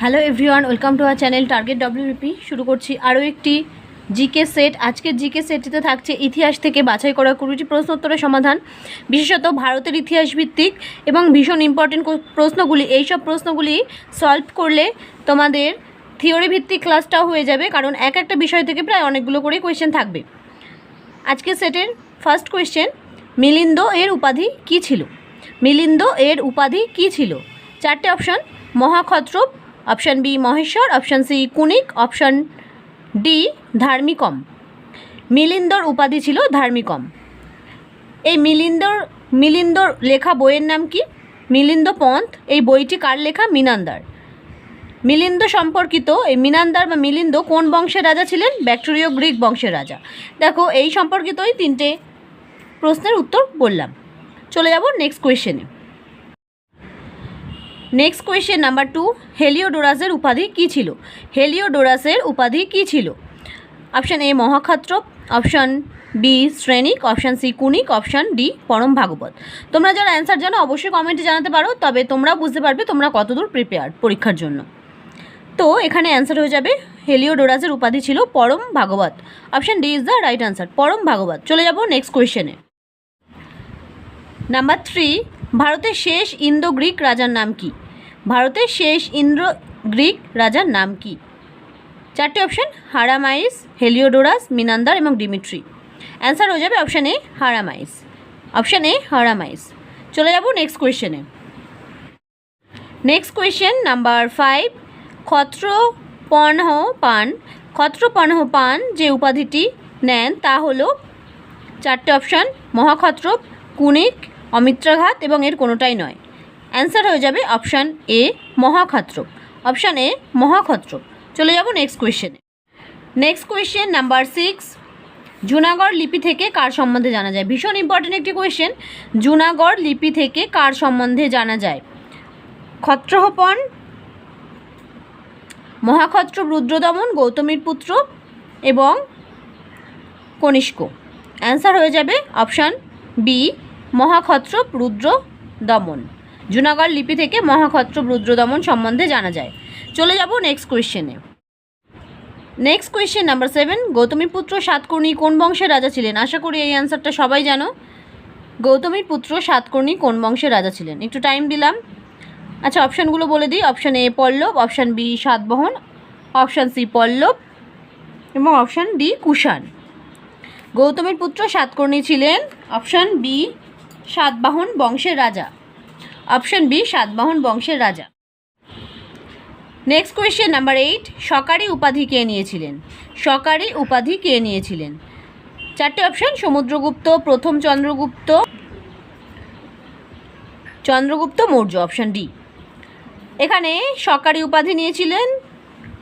Hello everyone welcome to our channel target WP শুরু করছি আরও একটি জিকে সেট আজকের জিকে সেটটিতে থাকছে ইতিহাস থেকে বাছাই করা কুড়িটি প্রশ্ন উত্তরের সমাধান, বিশেষত ভারতের ইতিহাস ভিত্তিক এবং ভীষণ ইম্পর্টেন্ট প্রশ্নগুলি। এইসব প্রশ্নগুলি সলভ করলে তোমাদের থিওরি ভিত্তিক ক্লাসটাও হয়ে যাবে, কারণ এক একটা বিষয় থেকে প্রায় অনেকগুলো করে কোয়েশ্চেন থাকবে। আজকের সেটের ফার্স্ট কোয়েশ্চেন মিলিন্দ এর উপাধি কী ছিল? মিলিন্দ এর উপাধি কী ছিল? চারটে অপশান মহাক্ষত্রপ অপশান বি মহেশ্বর, অপশান সি কুনিক, অপশান ডি ধার্মিকম। মিলিন্দর উপাধি ছিল ধার্মিকম। এই মিলিন্দর মিলিন্দর লেখা বইয়ের নাম কি? মিলিন্দ পন্থ। এই বইটি কার লেখা? মিনান্দার। মিলিন্দ সম্পর্কিত এই মিনান্দার বা মিলিন্দ কোন বংশের রাজা ছিলেন? ব্যাকটেরীয় গ্রিক বংশের রাজা। দেখো, এই সম্পর্কিতই তিনটে প্রশ্নের উত্তর বললাম। চলে যাব নেক্সট কোয়েশ্চেনে নেক্সট কোয়েশ্চেন নাম্বার টু হেলিওডোরাসের উপাধি কী ছিল? হেলিওডোরাসের উপাধি কী ছিল? অপশান এ মহাক্ষত্রপ অপশান বি শ্রেণিক। অপশান সি কুনিক অপশান ডি পরম ভাগবত। তোমরা যারা অ্যান্সার জানো, অবশ্যই কমেন্টে জানাতে পারো, তবে তোমরা বুঝতে পারবে তোমরা কতদূর প্রিপেয়ার পরীক্ষার জন্য। তো এখানে অ্যান্সার হয়ে যাবে হেলিওডোরাসের উপাধি ছিল পরম ভাগবত। Option D is the right answer পরম ভাগবত। চলে যাব নেক্সট কোয়েশ্চেনে নাম্বার থ্রি ভারতের শেষ ইন্দো গ্রিক রাজার নাম কি? ভারতের শেষ ইন্দ্র গ্রিক রাজার নাম কি? চারটে অপশান, হারামাইস, হেলিওডোরাস, মিনান্দার এবং ডিমিট্রি। অ্যান্সার হয়ে যাবে অপশান এ, হারামাইস। Option A, হারামাইস। চলে যাব নেক্সট কোয়েশ্চেনে নেক্সট কোয়েশ্চেন নাম্বার ফাইভ ক্ষত্রপর্ণহ পান ক্ষত্রপর্ণহ পান যে উপাধিটি নেন তা হলো, চারটে অপশান মহাক্ষত্র কুণিক অমিত্রাঘাত এবং এর কোনোটাই নয়। অ্যান্সার হয়ে যাবে অপশান এ মহাক্ষত্রপ অপশান এ মহাক্ষত্রপ চলে যাব next কোয়েশ্চেনে next question number six Junagadh লিপি থেকে কার সম্বন্ধে জানা যায়? ভীষণ ইম্পর্টেন্ট একটি কোয়েশ্চেন জুনাগড় লিপি থেকে কার সম্বন্ধে জানা যায়? ক্ষত্রহপন, মহাক্ষত্র রুদ্রদমন, গৌতমীর পুত্র এবং কনিষ্ক। অ্যান্সার হয়ে যাবে অপশান বি, মহাক্ষত্র রুদ্র দমন জুনাগড় লিপি থেকে মহাক্ষত্র রুদ্র দমন সম্বন্ধে জানা যায়। চলে যাব নেক্সট কোয়েশ্চেনে নেক্সট কোয়েশ্চেন নাম্বার সেভেন গৌতমীর পুত্র সাতকর্ণী কোন বংশের রাজা ছিলেন? আশা করি এই অ্যান্সারটা সবাই জানো। গৌতমীর পুত্র সাতকর্ণী কোন বংশের রাজা ছিলেন? একটু টাইম দিলাম। আচ্ছা অপশানগুলো বলে দিই। Option A Pallava option B Satavahana option C Pallava এবং অপশান ডি কুষাণ। গৌতমীর পুত্র সাতকর্ণী ছিলেন। অপশান বি সাতবাহন বংশের রাজা। অপশান বি, সাতবাহন বংশের রাজা। নেক্সট কোয়েশ্চেন নাম্বার এইট সকারি উপাধি কে নিয়েছিলেন? সকারি উপাধি কে নিয়েছিলেন? চারটে অপশন, সমুদ্রগুপ্ত, প্রথম চন্দ্রগুপ্ত চন্দ্রগুপ্ত, মৌর্য, অপশন ডি। এখানে সকারি উপাধি নিয়েছিলেন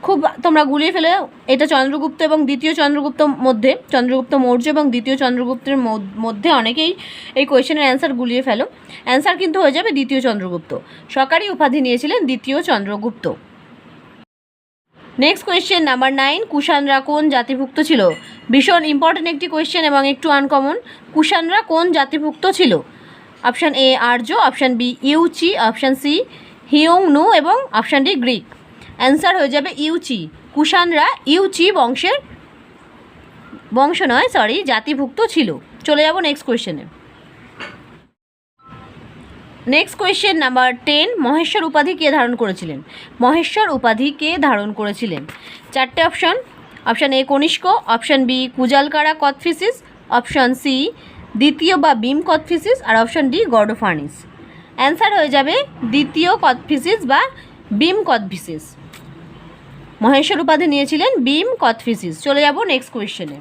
খুব তোমরা গুলিয়ে ফেলে, এটা চন্দ্রগুপ্ত এবং দ্বিতীয় চন্দ্রগুপ্ত মধ্যে, চন্দ্রগুপ্ত মৌর্য এবং দ্বিতীয় চন্দ্রগুপ্তের মধ্যে অনেকেই এই কোয়েশ্চেনের অ্যান্সার গুলিয়ে ফেলো। অ্যান্সার কিন্তু হয়ে যাবে দ্বিতীয় চন্দ্রগুপ্ত। সরকারি উপাধি নিয়েছিলেন দ্বিতীয় Chandragupta. Next question number nine কুষাণরা কোন জাতিভুক্ত ছিল? ভীষণ ইম্পর্টেন্ট একটি কোয়েশ্চেন এবং একটু আনকমন কুষাণরা কোন জাতিভুক্ত ছিল? Option A Arya option B Yuezhi option C হিয়ংনু এবং অপশান ডি গ্রিক। অ্যান্সার হয়ে যাবে ইউচি। কুষাণরা ইউচি বংশের বংশ নয় সরি জাতিভুক্ত ছিল। চলে যাব নেক্সট কোয়েশ্চেনে নেক্সট কোয়েশ্চেন নাম্বার টেন মহেশ্বর উপাধি কে ধারণ করেছিলেন? মহেশ্বর উপাধি কে ধারণ করেছিলেন? চারটে option option A Kanishka option B Kujula Kadphises option C দ্বিতীয় বা বিম কথফিসিস আর অপশান ডি গর্ডোফার্নিস অ্যান্সার হয়ে যাবে দ্বিতীয় কথফিসিস বা বিম কথফিসিস মহেশ্বর উপাধি নিয়েছিলেন বিম কথফিসিস চলে যাব নেক্সট কোয়েশ্চেনে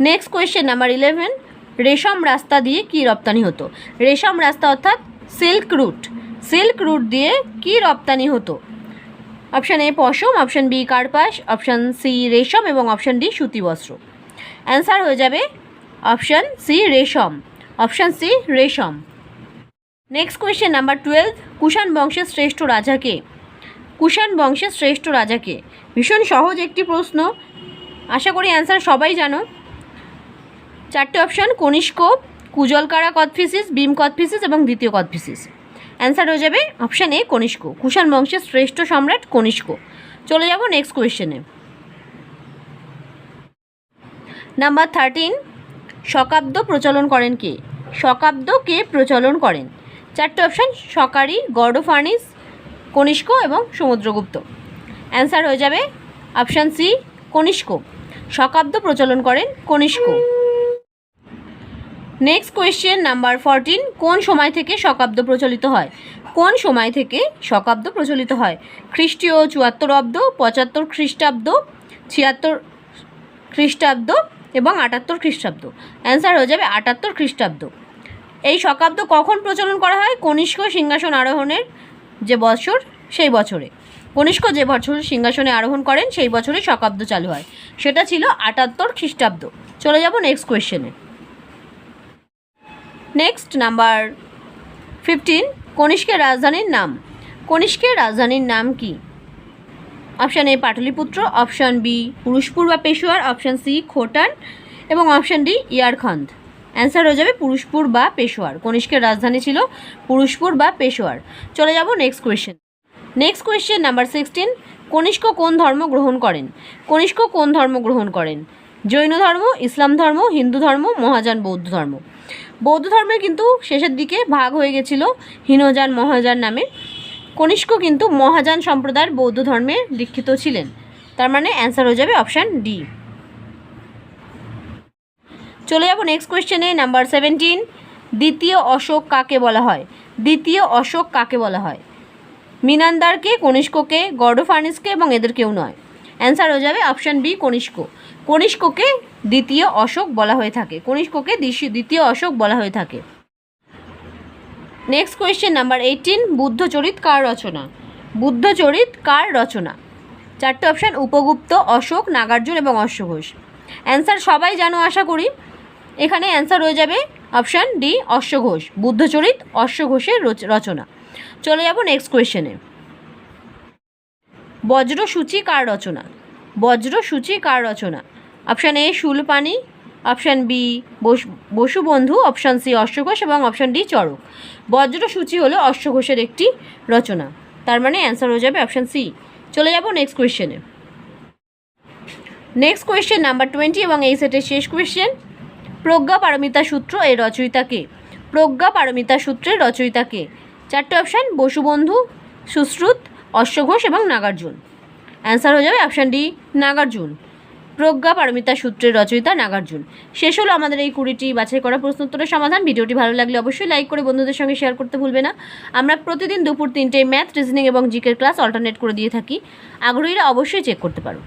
নেক্সট কোয়েশ্চেন নাম্বার ইলেভেন রেশম রাস্তা দিয়ে কি রপ্তানি হতো? রেশম রাস্তা অর্থাৎ সিল্ক রুট সিল্ক রুট দিয়ে কি রপ্তানি হতো? অপশান এ পশম। অপশান বি কার্পাস। অপশান সি রেশম এবং অপশান ডি সুতি বস্ত্র। অ্যান্সার হয়ে যাবে অপশান সি রেশম। অপশান সি রেশম। Next question number twelve Kushan বংশের শ্রেষ্ঠ রাজাকে। কুষাণ বংশের শ্রেষ্ঠ রাজাকে। ভীষণ সহজ একটি প্রশ্ন। আশা করি অ্যান্সার সবাই জানো। চারটে অপশান কনিষ্ক, কুজলকারা কদফিসিস ভীম কদফিসিস এবং দ্বিতীয় কদফিসিস অ্যান্সার হয়ে যাবে অপশান এ কনিষ্ক। কুষাণ বংশের শ্রেষ্ঠ সম্রাট কনিষ্ক। চলে যাব নেক্সট কোয়েশ্চেনে নাম্বার থার্টিন শকাব্দ প্রচলন করেন কে? শকাব্দ কে প্রচলন করেন? চারটে অপশান সকারি গর্ডোফার্নিস কনিষ্ক এবং সমুদ্রগুপ্ত। অ্যান্সার হয়ে যাবে অপশান সি কনিষ্ক। শকাব্দ প্রচলন করেন Kanishka. Next question number fourteen কোন সময় থেকে শকাব্দ প্রচলিত হয়? কোন সময় থেকে শকাব্দ প্রচলিত হয়? খ্রিস্টীয় চুয়াত্তর অব্দ, পঁচাত্তর খ্রিস্টাব্দ, ছিয়াত্তর খ্রিস্টাব্দ এবং আটাত্তর খ্রিস্টাব্দ। অ্যান্সার হয়ে যাবে আটাত্তর খ্রিস্টাব্দ। এই শকাব্দ কখন প্রচলন করা হয়? কনিষ্ক সিংহাসন আরোহণের যে বছর, সেই বছরে। কনিষ্ক যে বছর সিংহাসনে আরোহণ করেন, সেই বছরে শকাব্দ চালু হয়। সেটা ছিল আটাত্তর খ্রিস্টাব্দ। চলে যাব নেক্সট কোয়েশ্চেনে নেক্সট নাম্বার ফিফটিন কনিষ্কের রাজধানীর নাম। কনিষ্কের রাজধানীর নাম কি? Option A Pataliputra. Option B Purushapura বা পেশোয়ার। Option C খোটান। এবং অপশান ডি ইয়ারখন্দ। অ্যান্সার হয়ে যাবে পুরুষপুর বা পেশোয়ার। কনিষ্কের রাজধানী ছিল পুরুষপুর বা পেশোয়ার। চলে যাব next question next question number sixteen Kanishka কোন ধর্ম গ্রহণ করেন? কনিষ্ক কোন ধর্ম গ্রহণ করেন? জৈন ধর্ম, ইসলাম ধর্ম, হিন্দু ধর্ম, মহাযান বৌদ্ধ ধর্ম। বৌদ্ধ ধর্মের কিন্তু শেষের দিকে ভাগ হয়ে গেছিল হীনযান, মহাযান নামে। কনিষ্ক কিন্তু মহাযান সম্প্রদায়ের বৌদ্ধ ধর্মে দীক্ষিত ছিলেন। তার মানে অ্যান্সার হয়ে যাবে অপশান ডি চলে যাব নেক্সট কোয়েশ্চেনে নাম্বার সেভেন্টিন দ্বিতীয় অশোক কাকে বলা হয়? দ্বিতীয় অশোক কাকে বলা হয়? মিনান্দারকে, কনিষ্ককে গর্ডোফার্নিসকে এবং এদের কেউ নয়। অ্যান্সার হয়ে যাবে অপশান বি কনিষ্ক। কনিষ্ককে দ্বিতীয় অশোক বলা হয়ে থাকে। কনিষ্ককে দ্বিতীয় অশোক বলা হয়ে থাকে। Next question number eighteen Buddhacharita কার রচনা? বুদ্ধচরিত কার রচনা? চারটে অপশান উপগুপ্ত, অশোক, নাগার্জুন এবং অশ্বঘোষ। অ্যান্সার সবাই জানো, আশা করি। এখানে অ্যান্সার হয়ে যাবে অপশান ডি অশ্বঘোষ। বুদ্ধচরিত অশ্বঘোষের রচ- রচনা। চলে যাব নেক্সট কোয়েশ্চেনে বজ্রসূচি কার রচনা? বজ্রসূচি কার রচনা? Option A Shulapani. Option B Vasubandhu. Option C অশ্বঘোষ এবং অপশান ডি চরক বজ্রসূচি হলো অশ্বঘোষের একটি রচনা। তার মানে অ্যান্সার হয়ে যাবে অপশান সি চলে যাব নেক্সট কোয়েশ্চেনে নেক্সট কোয়েশ্চেন নাম্বার টোয়েন্টি এবং এই সেটের শেষ কোয়েশ্চেন প্রজ্ঞা পারমিতা সূত্র এর রচয়িতা কে? প্রজ্ঞা পারমিতা সূত্রের রচয়িতা কে? চারটে অপশান বসুবন্ধু, সুশ্রুত অশ্বঘোষ এবং নাগার্জুন। অ্যান্সার হয়ে যাবে অপশান ডি নাগার্জুন। প্রজ্ঞা পারমিতা সূত্রের রচয়িতা নাগার্জুন। শেষ হলো আমাদের এই কুড়িটি বাছাই করা প্রশ্নোত্তরের সমাধান। ভিডিওটি ভালো লাগলে অবশ্যই লাইক করে বন্ধুদের সঙ্গে শেয়ার করতে ভুলবে না। আমরা প্রতিদিন দুপুর তিনটে ম্যাথ রিজনিং এবং জিকের ক্লাস অল্টারনেট করে দিয়ে থাকি। আগ্রহীরা অবশ্যই চেক করতে পারো।